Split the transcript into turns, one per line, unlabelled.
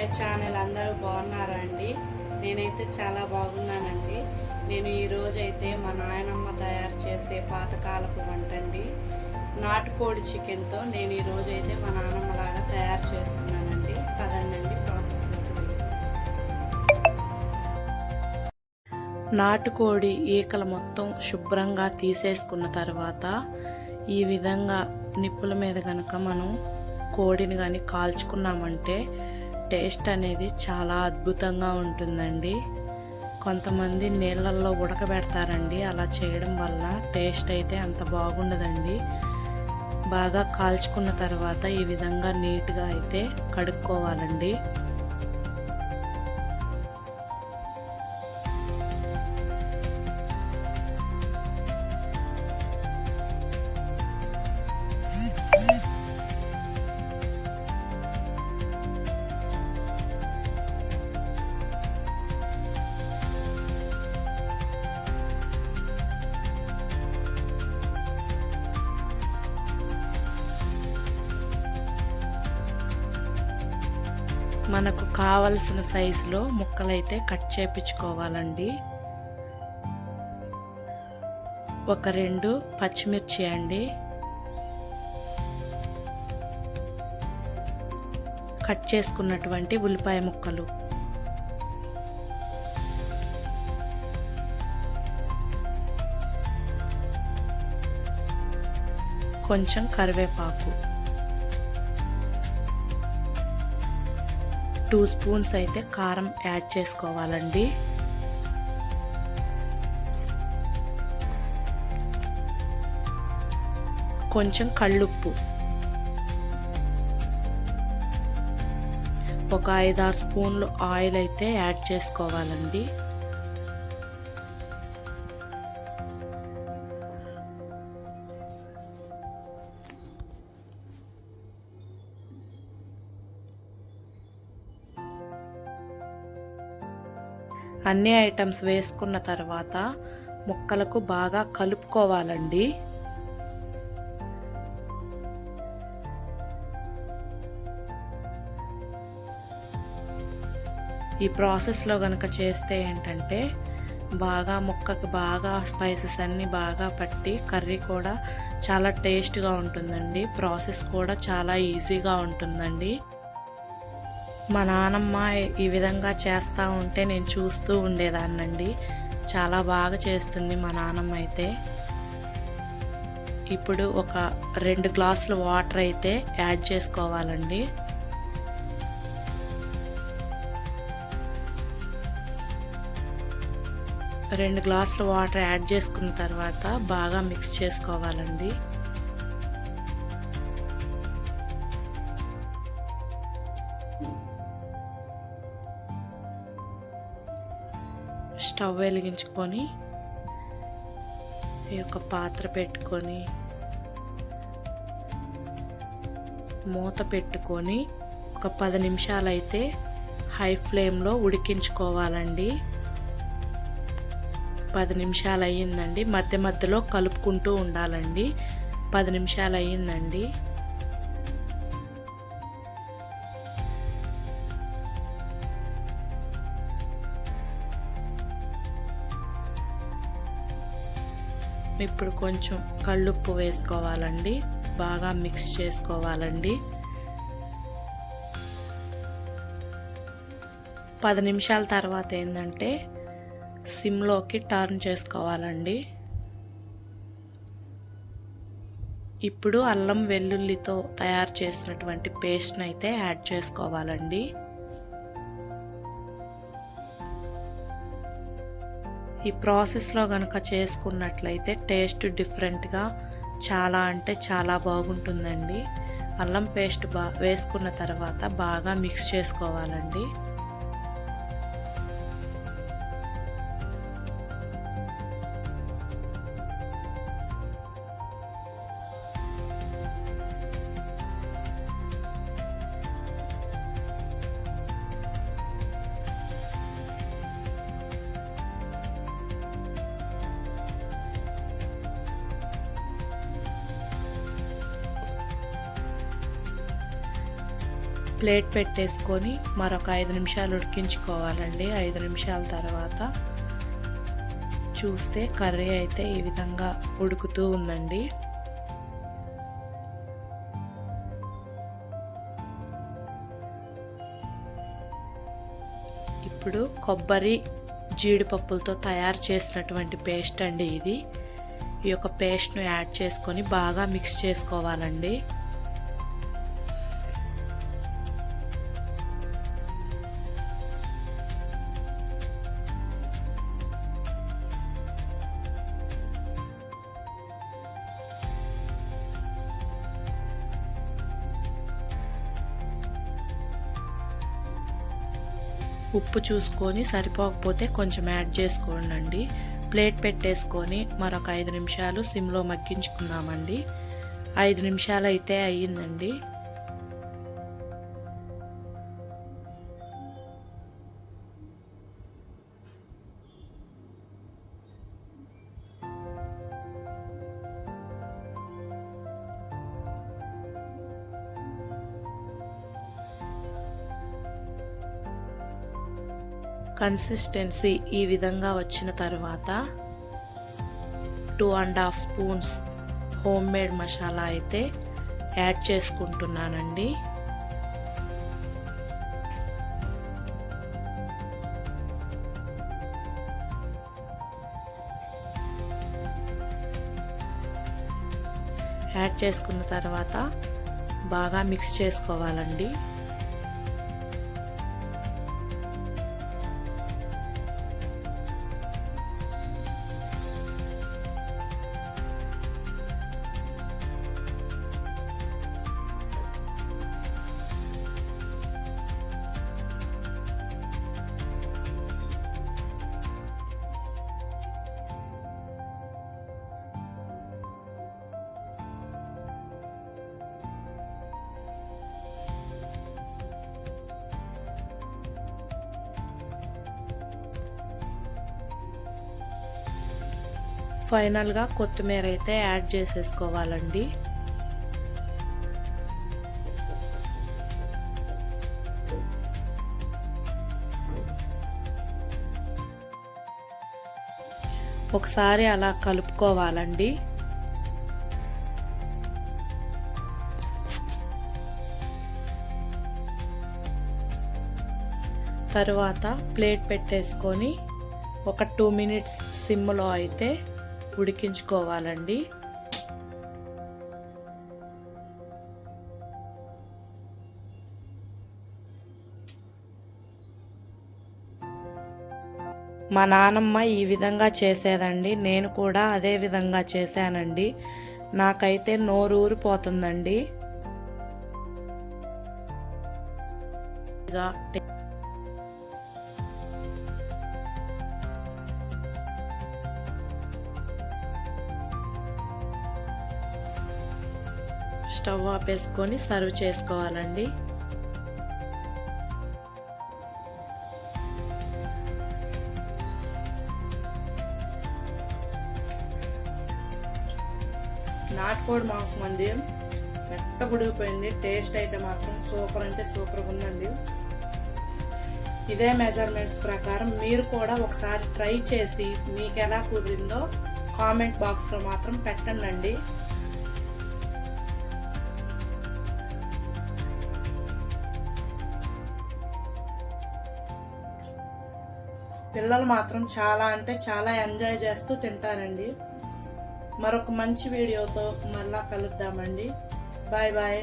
My channel అందరూ బాగున్నారా అండి? నేనైతే చాలా బాగున్నానండి. నేను ఈరోజు అయితే మా నాయనమ్మ తయారు చేసే పాతకాలపు వంట అండి నాటుకోడి చికెన్తో నేను ఈరోజు అయితే మా నాన్నమ్మ లాగా తయారు చేస్తున్నానండి. పదండి ప్రాసెస్ నాటుకోడి ఈకలు మొత్తం శుభ్రంగా తీసేసుకున్న తర్వాత ఈ విధంగా నిప్పుల మీద కనుక మనం కోడిని కానీ కాల్చుకున్నామంటే టేస్ట్ అనేది చాలా అద్భుతంగా ఉంటుందండి. కొంతమంది నీళ్ళల్లో ఉడకబెడతారండి. అలా చేయడం వల్ల టేస్ట్ అయితే అంత బాగుండదండి. బాగా కాల్చుకున్న తర్వాత ఈ విధంగా నీట్గా అయితే కడుక్కోవాలండి. మనకు కావలసిన సైజులో ముక్కలైతే కట్ చేపించుకోవాలండి. ఒక రెండు పచ్చిమిర్చి అండి. కట్ చేసుకున్నటువంటి ఉల్లిపాయ ముక్కలు. కొంచెం కరివేపాకు. టూ స్పూన్స్ అయితే కారం యాడ్ చేసుకోవాలండి. కొంచెం కళ్ళుప్పు. ఒక ఐదారు స్పూన్లు ఆయిల్ అయితే యాడ్ చేసుకోవాలండి. అన్ని ఐటమ్స్ వేసుకున్న తర్వాత ముక్కలకు బాగా కలుపుకోవాలండి. ఈ ప్రాసెస్లో కనుక చేస్తే ఏంటంటే బాగా ముక్కకు బాగా స్పైసెస్ అన్నీ బాగా పట్టి కర్రీ కూడా చాలా టేస్ట్గా ఉంటుందండి. ప్రాసెస్ కూడా చాలా ఈజీగా ఉంటుందండి. మా నానమ్మ ఈ విధంగా చేస్తూ ఉంటే నేను చూస్తూ ఉండేదాన్నండి. చాలా బాగా చేస్తుంది మా నానమ్మ అయితే. ఇప్పుడు ఒక రెండు గ్లాసులు వాటర్ అయితే యాడ్ చేసుకోవాలండి. రెండు గ్లాసులు వాటర్ యాడ్ చేసుకున్న తర్వాత బాగా మిక్స్ చేసుకోవాలండి. స్టవ్ వెలిగించుకొని ఈ యొక్క పాత్ర పెట్టుకొని మూత పెట్టుకొని ఒక పది నిమిషాలు అయితే హై ఫ్లేమ్లో ఉడికించుకోవాలండి. పది నిమిషాలు అయ్యిందండి మధ్య మధ్యలో కలుపుకుంటూ ఉండాలండి. పది నిమిషాలు అయ్యిందండి ఇప్పుడు కొంచెం కళ్ళుప్పు వేసుకోవాలండి. బాగా మిక్స్ చేసుకోవాలండి. పది నిమిషాల తర్వాత ఏంటంటే సిమ్లోకి టర్న్ చేసుకోవాలండి. ఇప్పుడు అల్లం వెల్లుల్లితో తయారు చేసినటువంటి పేస్ట్ని అయితే యాడ్ చేసుకోవాలండి. ఈ ప్రాసెస్లో కనుక చేసుకున్నట్లయితే టేస్ట్ డిఫరెంట్గా చాలా అంటే చాలా బాగుంటుందండి. అల్లం పేస్ట్ బా వేసుకున్న తర్వాత బాగా మిక్స్ చేసుకోవాలండి. ప్లేట్ పెట్టేసుకొని మరొక ఐదు నిమిషాలు ఉడికించుకోవాలండి. ఐదు నిమిషాల తర్వాత చూస్తే కర్రీ అయితే ఈ విధంగా ఉడుకుతూ ఉందండి. ఇప్పుడు కొబ్బరి జీడిపప్పులతో తయారు చేసినటువంటి పేస్ట్ అండి ఇది. ఈ యొక్క పేస్ట్ను యాడ్ చేసుకొని బాగా మిక్స్ చేసుకోవాలండి. ఉప్పు చూసుకొని సరిపోకపోతే కొంచెం యాడ్ చేసుకోండి ప్లేట్ పెట్టేసుకొని మరొక ఐదు నిమిషాలు సిమ్లో మగ్గించుకుందామండి. ఐదు నిమిషాలు అయితే అయ్యిందండి. కన్సిస్టెన్సీ ఈ విధంగా వచ్చిన తర్వాత two and half spoons home made masala అయితే యాడ్ చేసుకుంటున్నానండి. యాడ్ చేసుకున్న తర్వాత బాగా మిక్స్ చేసుకోవాలండి. ఫైనల్గా కొత్తిమీర అయితే యాడ్ చేసేసుకోవాలండి. ఒకసారి అలా కలుపుకోవాలండి. తరువాత ప్లేట్ పెట్టేసుకొని ఒక టూ మినిట్స్ సిమ్లో అయితే ఉడికించుకోవాలండి. మా నానమ్మ ఈ విధంగా చేసేదండి. నేను కూడా అదే విధంగా చేశానండి. నాకైతే నోరు ఊరిపోతుందండి. స్టవ్ ఆపేసుకొని సర్వ్ చేసుకోవాలండి. నాటుకోడి మాంసం అండి. మెత్త గుడిగిపోయింది. టేస్ట్ అయితే మాత్రం సూపర్ అంటే సూపర్గా ఉందండి. ఇదే మెజర్మెంట్స్ ప్రకారం మీరు కూడా ఒకసారి ట్రై చేసి మీకు ఎలా కుదిరిందో కామెంట్ బాక్స్లో మాత్రం పెట్టండి పిల్లలు మాత్రం చాలా అంటే చాలా ఎంజాయ్ చేస్తూ తింటారండి. మరొక మంచి వీడియోతో మళ్ళా కలుద్దామండి. Bye bye.